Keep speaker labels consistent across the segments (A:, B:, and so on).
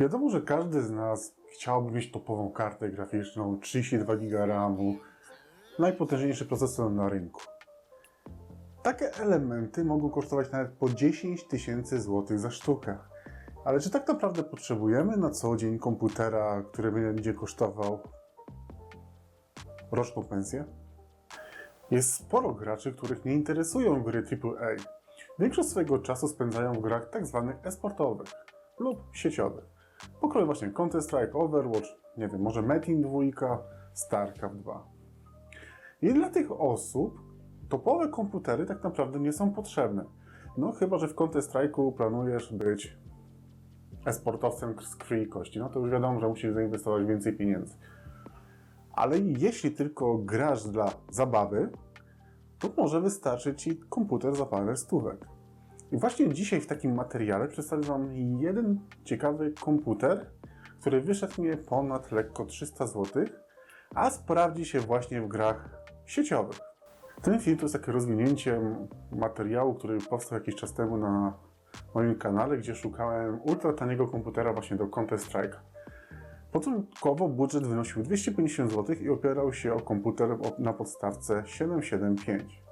A: Wiadomo, że każdy z nas chciałby mieć topową kartę graficzną, 32 GB RAMu, najpotężniejszy procesor na rynku. Takie elementy mogą kosztować nawet po 10 tysięcy złotych za sztukę. Ale czy tak naprawdę potrzebujemy na co dzień komputera, który będzie kosztował roczną pensję? Jest sporo graczy, których nie interesują gry AAA. Większość swojego czasu spędzają w grach tzw. esportowych lub sieciowych. Pokroju właśnie Counter-Strike, Overwatch, nie wiem, może Metin 2, StarCraft 2. I dla tych osób topowe komputery tak naprawdę nie są potrzebne. No chyba, że w Counter-Strike'u planujesz być esportowcem z krwi i kości, no to już wiadomo, że musisz zainwestować więcej pieniędzy. Ale jeśli tylko grasz dla zabawy, to może wystarczyć Ci komputer za parę stówek. Właśnie dzisiaj w takim materiale przedstawię Wam jeden ciekawy komputer, który wyszedł mi ponad lekko 300 zł, a sprawdzi się właśnie w grach sieciowych. Ten film to jest takie rozwinięcie materiału, który powstał jakiś czas temu na moim kanale, gdzie szukałem ultra taniego komputera właśnie do Counter-Strike. Początkowo budżet wynosił 250 zł i opierał się o komputer na podstawce 775.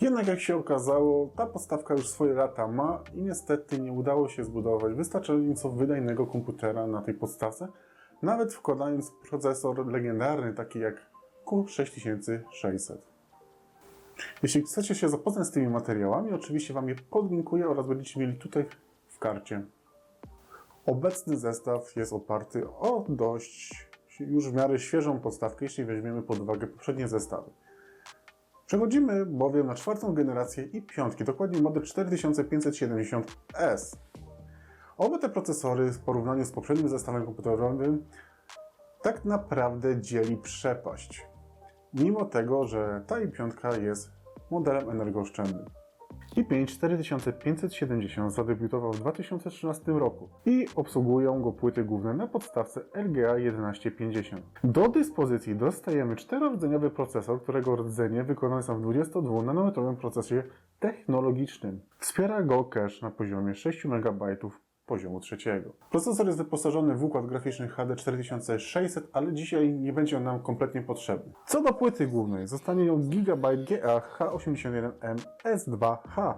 A: Jednak jak się okazało, ta podstawka już swoje lata ma i niestety nie udało się zbudować wystarczająco wydajnego komputera na tej podstawce, nawet wkładając procesor legendarny taki jak Q6600. Jeśli chcecie się zapoznać z tymi materiałami, oczywiście Wam je podlinkuję oraz będziecie mieli tutaj w karcie. Obecny zestaw jest oparty o dość już w miarę świeżą podstawkę, jeśli weźmiemy pod uwagę poprzednie zestawy. Przechodzimy bowiem na czwartą generację i piątki, dokładnie model 4570S. Oba te procesory w porównaniu z poprzednim zestawem komputerowym tak naprawdę dzieli przepaść. Mimo tego, że ta i piątka jest modelem energooszczędnym. I5 4570 zadebiutował w 2013 roku i obsługują go płyty główne na podstawce RGA 1150. Do dyspozycji dostajemy czterordzeniowy procesor, którego rdzenie wykonane są w 22-nanometrowym procesie technologicznym. Wspiera go cache na poziomie 6 MB poziomu trzeciego. Procesor jest wyposażony w układ graficzny HD 4600, ale dzisiaj nie będzie on nam kompletnie potrzebny. Co do płyty głównej, zostanie nią GB GA H81M S2H.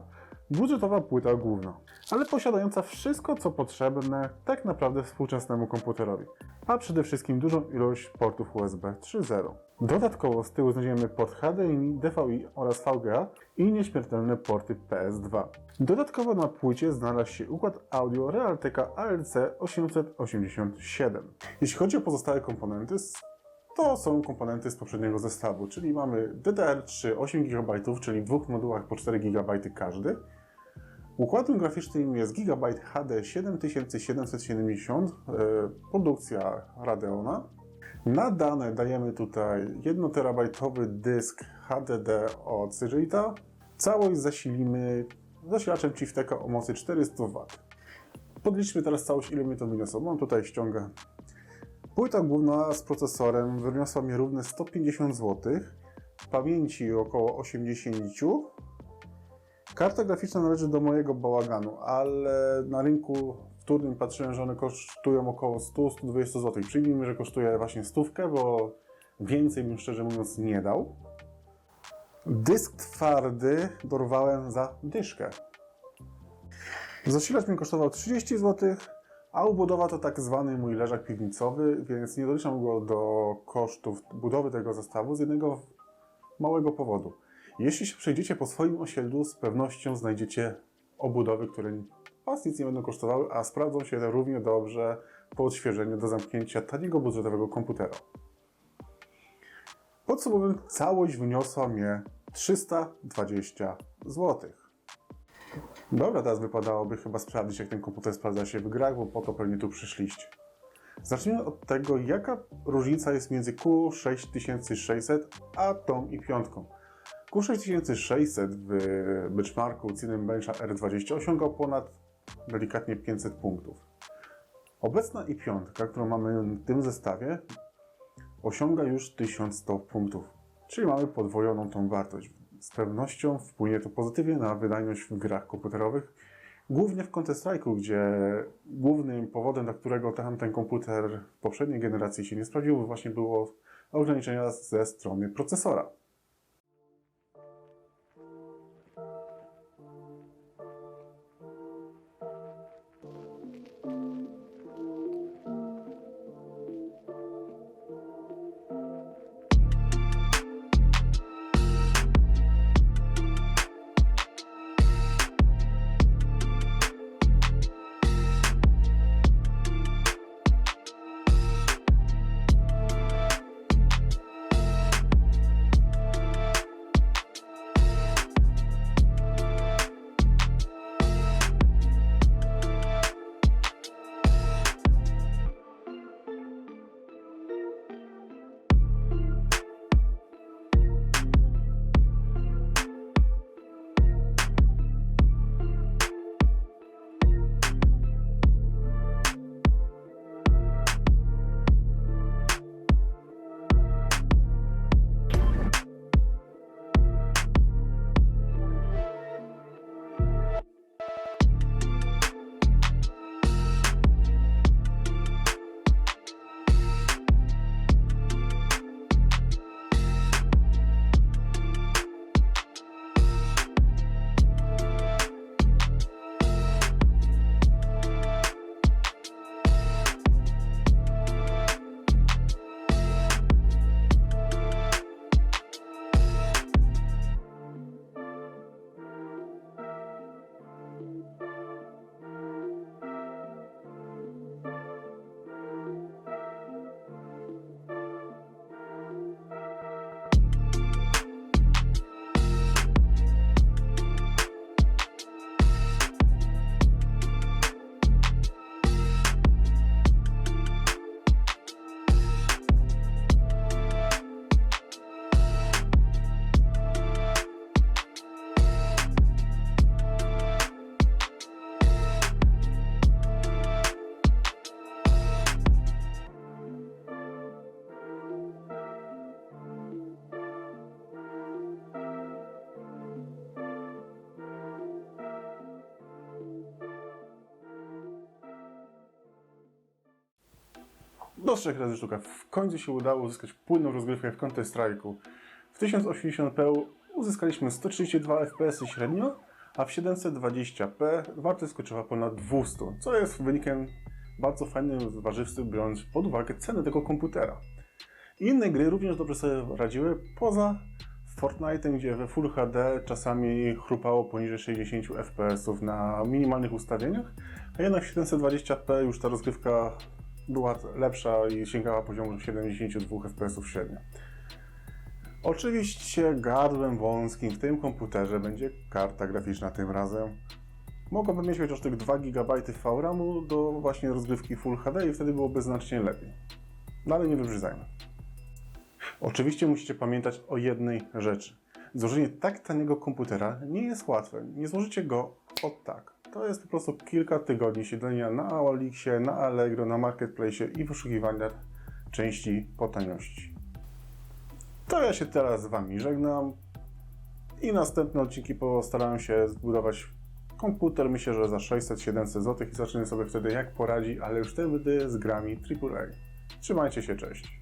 A: Budżetowa płyta główna, ale posiadająca wszystko co potrzebne tak naprawdę współczesnemu komputerowi, a przede wszystkim dużą ilość portów USB 3.0. Dodatkowo z tyłu znajdziemy port HDMI, DVI oraz VGA i nieśmiertelne porty PS2. Dodatkowo na płycie znalazł się układ audio Realtek ALC 887. Jeśli chodzi o pozostałe komponenty, to są komponenty z poprzedniego zestawu, czyli mamy DDR3 8 GB, czyli w dwóch modułach po 4 GB każdy. Układem graficznym jest GB HD 7770, e, produkcja Radeona. Na dane dajemy tutaj 1 terabajtowy dysk HDD od Cyrita. Całość zasilimy zasilaczem Chifteka o mocy 400 W. Podliczmy teraz całość, ile mi to wyniosło. Mam tutaj ściągę. Płyta główna z procesorem wyniosła mi równe 150 zł. Pamięci około 80 Karta graficzna należy do mojego bałaganu, ale na rynku wtórnym patrzyłem, że one kosztują około 100-120 zł. Przyjmijmy, że kosztuje właśnie stówkę, bo więcej bym szczerze mówiąc nie dał. Dysk twardy dorwałem za dyszkę. Zasilacz mi kosztował 30 zł, a ubudowa to tak zwany mój leżak piwnicowy, więc nie doliczam go do kosztów budowy tego zestawu z jednego małego powodu. Jeśli się przejdziecie po swoim osiedlu, z pewnością znajdziecie obudowy, które Was nic nie będą kosztowały, a sprawdzą się równie dobrze po odświeżeniu do zamknięcia taniego budżetowego komputera. Podsumowując, całość wyniosła mnie 320 zł. Dobra, teraz wypadałoby chyba sprawdzić, jak ten komputer sprawdza się w grach, bo po to pewnie tu przyszliście. Zacznijmy od tego, jaka różnica jest między Q6600 a tą i piątką. Q6600 w benchmarku Cinebencha R20 osiągał ponad delikatnie 500 punktów. Obecna i piątka, którą mamy w tym zestawie, osiąga już 1100 punktów, czyli mamy podwojoną tą wartość. Z pewnością wpłynie to pozytywnie na wydajność w grach komputerowych, Głównie w Counter-Strike'u, gdzie głównym powodem, dla którego ten, ten komputer w poprzedniej generacji się nie sprawdził, właśnie było ograniczenia ze strony procesora. Do trzech razy sztuka. W końcu się udało uzyskać płynną rozgrywkę w Counter-Strike'u. W 1080p uzyskaliśmy 132 fps średnio, a w 720p wartość skoczyła ponad 200, co jest wynikiem bardzo fajnym, zważywczym, biorąc pod uwagę cenę tego komputera. Inne gry również dobrze sobie radziły, poza Fortnite'em, gdzie we Full HD czasami chrupało poniżej 60 fps na minimalnych ustawieniach, a jednak w 720p już ta rozgrywka była lepsza i sięgała poziomu 72 fps średnio. Oczywiście gardłem wąskim w tym komputerze będzie karta graficzna tym razem. Mogłaby mieć chociaż tych 2 GB VRAMu do właśnie rozgrywki Full HD i wtedy byłoby znacznie lepiej. No ale nie wybrzydzajmy. Oczywiście musicie pamiętać o jednej rzeczy. Złożenie tak taniego komputera nie jest łatwe. Nie złożycie go od tak. To jest po prostu kilka tygodni siedzenia na Aolixie, na Allegro, na Marketplace i wyszukiwania części po taniości. To ja się teraz z Wami żegnam i następne odcinki postarałem się zbudować komputer, myślę, że za 600-700 zł i zaczniemy sobie wtedy jak poradzi, ale już wtedy z grami AAA. Trzymajcie się, cześć.